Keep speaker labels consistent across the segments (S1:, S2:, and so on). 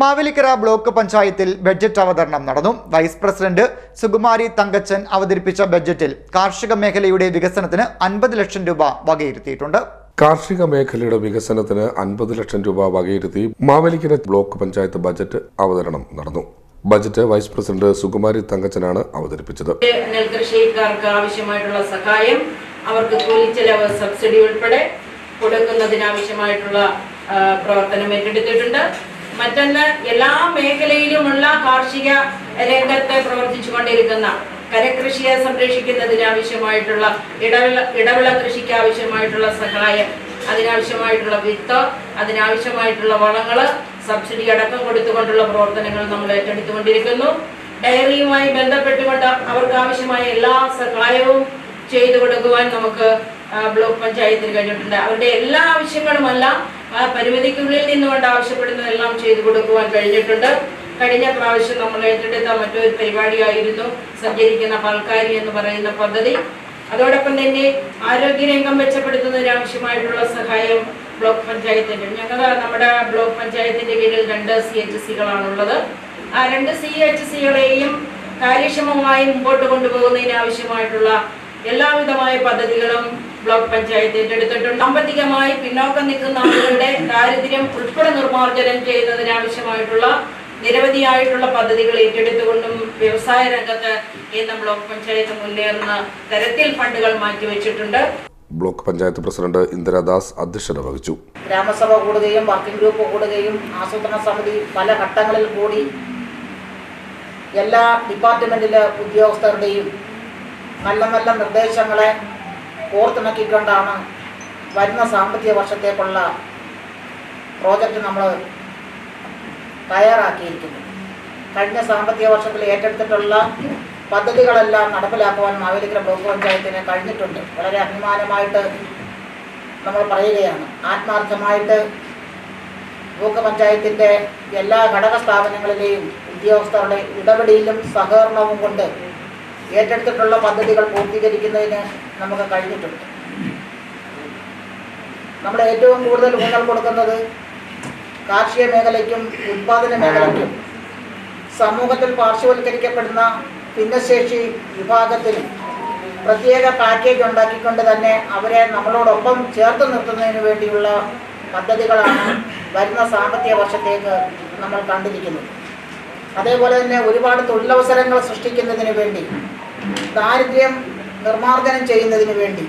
S1: Mavelikkara block പഞ്ചായത്തിൽ budget അവതരണം നടന്നു. വൈസ് പ്രസിഡന്റ് സുകുമാരി തങ്കച്ചൻ അവതരിപ്പിച്ച ബഡ്ജറ്റിൽ കാർഷിക മേഖലയുടെ വികസനത്തിന് അൻപത് ലക്ഷം രൂപ വകയിരുത്തിയിട്ടുണ്ട്.
S2: കാർഷിക മേഖലയുടെ വികസനത്തിന് അൻപത് ലക്ഷം രൂപ വകയിരുത്തി മാവേലിക്കര ബ്ലോക്ക് പഞ്ചായത്ത് ബജറ്റ് അവതരണം നടന്നു. ബജറ്റ് വൈസ് പ്രസിഡന്റ് സുകുമാരി തങ്കച്ചനാണ് അവതരിപ്പിച്ചത്.
S3: നെൽകൃഷിക്കാർക്ക് ആവശ്യമായിട്ടുള്ള സഹായം അവർക്ക് കൂലിച്ചെലവ് സബ്സിഡി ഉൾപ്പെടെ കൊടുക്കുന്നതിനാവശ്യമായിട്ടുള്ള പ്രവർത്തനം ഏറ്റെടുത്തിട്ടുണ്ട്. മറ്റൊന്ന് എല്ലാ മേഖലയിലുമുള്ള കാർഷിക രംഗത്തെ പ്രവർത്തിച്ചുകൊണ്ടിരിക്കുന്ന കരകൃഷിയെ സംരക്ഷിക്കുന്നതിന് ആവശ്യമായിട്ടുള്ള ഇടവിള ഇടവിള കൃഷിക്ക് ആവശ്യമായിട്ടുള്ള സഹായം അതിനാവശ്യമായിട്ടുള്ള വിത്ത് അതിനാവശ്യമായിട്ടുള്ള വളങ്ങൾ സബ്സിഡി അടക്കം കൊടുത്തുകൊണ്ടുള്ള പ്രവർത്തനങ്ങൾ നമ്മൾ ഏറ്റെടുത്തുകൊണ്ടിരിക്കുന്നു. ഡയറിയുമായി ബന്ധപ്പെട്ടുകൊണ്ട് അവർക്ക് ആവശ്യമായ എല്ലാ സഹായവും ചെയ്തു കൊടുക്കുവാൻ നമുക്ക് ബ്ലോക്ക് പഞ്ചായത്തിന് കഴിഞ്ഞിട്ടുണ്ട്. അവരുടെ എല്ലാ ആവശ്യങ്ങളുമല്ല ആ പരിമിതിക്കുള്ളിൽ നിന്നുകൊണ്ട് ആവശ്യപ്പെടുന്നതെല്ലാം ചെയ്തു കൊടുക്കുവാൻ കഴിഞ്ഞിട്ടുണ്ട്. കഴിഞ്ഞ പ്രാവശ്യം നമ്മൾ ഏറ്റെടുത്ത മറ്റൊരു പരിപാടിയായിരുന്നു സഞ്ചരിക്കുന്ന പാൽക്കാരി എന്ന് പറയുന്ന പദ്ധതി. അതോടൊപ്പം തന്നെ ആരോഗ്യരംഗം മെച്ചപ്പെടുത്തുന്നതിന് ആവശ്യമായിട്ടുള്ള സഹായം ബ്ലോക്ക് പഞ്ചായത്തിന്റെ ഞങ്ങൾ നമ്മുടെ ബ്ലോക്ക് പഞ്ചായത്തിന്റെ കീഴിൽ രണ്ട് സി എച്ച് സികളാണുള്ളത്. ആ രണ്ട് സി എച്ച് സികളെയും കാര്യക്ഷമമായി മുമ്പോട്ട് കൊണ്ടുപോകുന്നതിനാവശ്യമായിട്ടുള്ള എല്ലാവിധമായ പദ്ധതികളും ബ്ലോക്ക് പഞ്ചായത്ത് ഏറ്റെടുത്തിട്ടുണ്ട്. സാമ്പത്തികമായി പിന്നോക്കം നിൽക്കുന്ന ആളുകളുടെ ദാരിദ്ര്യം ഉൾപ്പെടെ നിർമ്മാർജനം ചെയ്യുന്നതിനാവശ്യമായിട്ടുള്ള നിരവധിയായിട്ടുള്ള പദ്ധതികൾ ഏറ്റെടുത്തുകൊണ്ടും വ്യവസായ രംഗത്ത് ഇന്ന് ബ്ലോക്ക് പഞ്ചായത്ത് മുന്നേറുന്ന തരത്തിൽ ഫണ്ടുകൾ മാറ്റിവെച്ചിട്ടുണ്ട്.
S2: ബ്ലോക്ക് പഞ്ചായത്ത് പ്രസിഡന്റ് ഇന്ദിരാദാസ് അധ്യക്ഷത വഹിച്ചു.
S4: ഗ്രാമസഭ കൂടുകയും വർക്കിംഗ് ഗ്രൂപ്പ് കൂടുകയും ആസൂത്രണ സമിതി പല ഘട്ടങ്ങളിൽ കൂടി എല്ലാ ഡിപ്പാർട്ട്മെന്റിലെ ഉദ്യോഗസ്ഥരുടെയും നല്ല നല്ല നിർദ്ദേശങ്ങളെ കോർത്തിണക്കിക്കൊണ്ടാണ് വരുന്ന സാമ്പത്തിക വർഷത്തേക്കുള്ള പ്രോജക്റ്റ് നമ്മൾ തയ്യാറാക്കിയിരിക്കുന്നത്. കഴിഞ്ഞ സാമ്പത്തിക വർഷത്തിൽ ഏറ്റെടുത്തിട്ടുള്ള പദ്ധതികളെല്ലാം നടപ്പിലാക്കുവാൻ മാവേലിക്കര ബ്ലോക്ക് പഞ്ചായത്തിന് കഴിഞ്ഞിട്ടുണ്ട്. വളരെ അഭിമാനമായിട്ട് നമ്മൾ പറയുകയാണ്. ആത്മാർത്ഥമായിട്ട് ബ്ലോക്ക് പഞ്ചായത്തിന്റെ എല്ലാ ഘടക സ്ഥാപനങ്ങളിലെയും ഉദ്യോഗസ്ഥരുടെ ഇടപെടലും സഹകരണവും കൊണ്ട് ഏറ്റെടുത്തിട്ടുള്ള പദ്ധതികൾ പൂർത്തീകരിക്കുന്നതിന് നമുക്ക് കഴിഞ്ഞിട്ടുണ്ട് നമ്മൾ ഏറ്റവും കൂടുതൽ ഊന്നൽ കൊടുക്കുന്നത് കാർഷിക മേഖലയ്ക്കും ഉത്പാദന മേഖലയ്ക്കും. സമൂഹത്തിൽ പാർശ്വവൽക്കരിക്കപ്പെടുന്ന ഭിന്നശേഷി വിഭാഗത്തിന് പ്രത്യേക പാക്കേജ് ഉണ്ടാക്കിക്കൊണ്ട് തന്നെ അവരെ നമ്മളോടൊപ്പം ചേർത്ത് നിർത്തുന്നതിന് വേണ്ടിയുള്ള പദ്ധതികളാണ് വരുന്ന സാമ്പത്തിക വർഷത്തേക്ക് നമ്മൾ കണ്ടിരിക്കുന്നത്. അതേപോലെ തന്നെ ഒരുപാട് തൊഴിലവസരങ്ങൾ സൃഷ്ടിക്കുന്നതിന് വേണ്ടി ദാരിദ്ര്യം നിർമ്മാർജനം ചെയ്യുന്നതിന് വേണ്ടി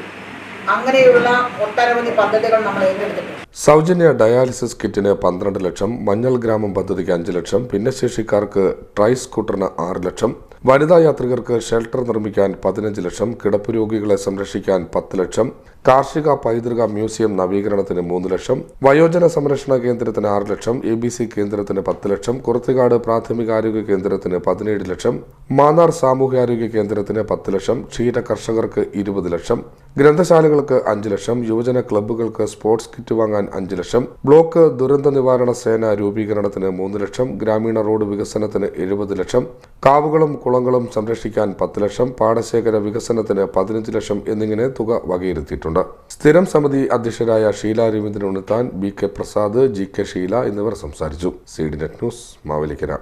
S4: അങ്ങനെയുള്ള ഒട്ടനവധി പദ്ധതികൾ നമ്മൾ ഏറ്റെടുത്തിട്ടുണ്ട്.
S2: സൗജന്യ ഡയാലിസിസ് കിറ്റിന് പന്ത്രണ്ട് ലക്ഷം മഞ്ഞൾ ഗ്രാമം പദ്ധതിക്ക് അഞ്ച് ലക്ഷം ഭിന്നശേഷിക്കാർക്ക് ട്രൈ സ്കൂട്ടറിന് ആറ് ലക്ഷം വനിതാ യാത്രികർക്ക് ഷെൽട്ടർ നിർമ്മിക്കാൻ പതിനഞ്ച് ലക്ഷം കിടപ്പ് രോഗികളെ സംരക്ഷിക്കാൻ പത്ത് ലക്ഷം കാർഷിക പൈതൃക മ്യൂസിയം നവീകരണത്തിന് മൂന്ന് ലക്ഷം വയോജന സംരക്ഷണ കേന്ദ്രത്തിന് ആറ് ലക്ഷം എ ബി സി കേന്ദ്രത്തിന് പത്ത് ലക്ഷം കുറത്തിക്കാട് പ്രാഥമികാരോഗ്യ കേന്ദ്രത്തിന് പതിനേഴ് ലക്ഷം മാന്നാർ സാമൂഹ്യാരോഗ്യ കേന്ദ്രത്തിന് പത്ത് ലക്ഷം ക്ഷീര കർഷകർക്ക് ഇരുപത് ലക്ഷം ഗ്രന്ഥശാലകൾക്ക് അഞ്ച് ലക്ഷം യുവജന ക്ലബ്ബുകൾക്ക് സ്പോർട്സ് കിറ്റ് വാങ്ങാൻ അഞ്ച് ലക്ഷം ബ്ലോക്ക് ദുരന്ത നിവാരണ സേന രൂപീകരണത്തിന് മൂന്ന് ലക്ഷം ഗ്രാമീണ റോഡ് വികസനത്തിന് എഴുപത് ലക്ഷം കാവുകളും കുളങ്ങളും സംരക്ഷിക്കാൻ പത്ത് ലക്ഷം പാടശേഖര വികസനത്തിന് പതിനഞ്ച് ലക്ഷം എന്നിങ്ങനെ തുക വകയിരുത്തിയിട്ടുണ്ട്. സ്ഥിരം സമിതി അധ്യക്ഷരായ Sheela Raveendran Unnithan B K Prasad G K Sheela എന്നിവർ സംസാരിച്ചു. C D net news Mavelikkara.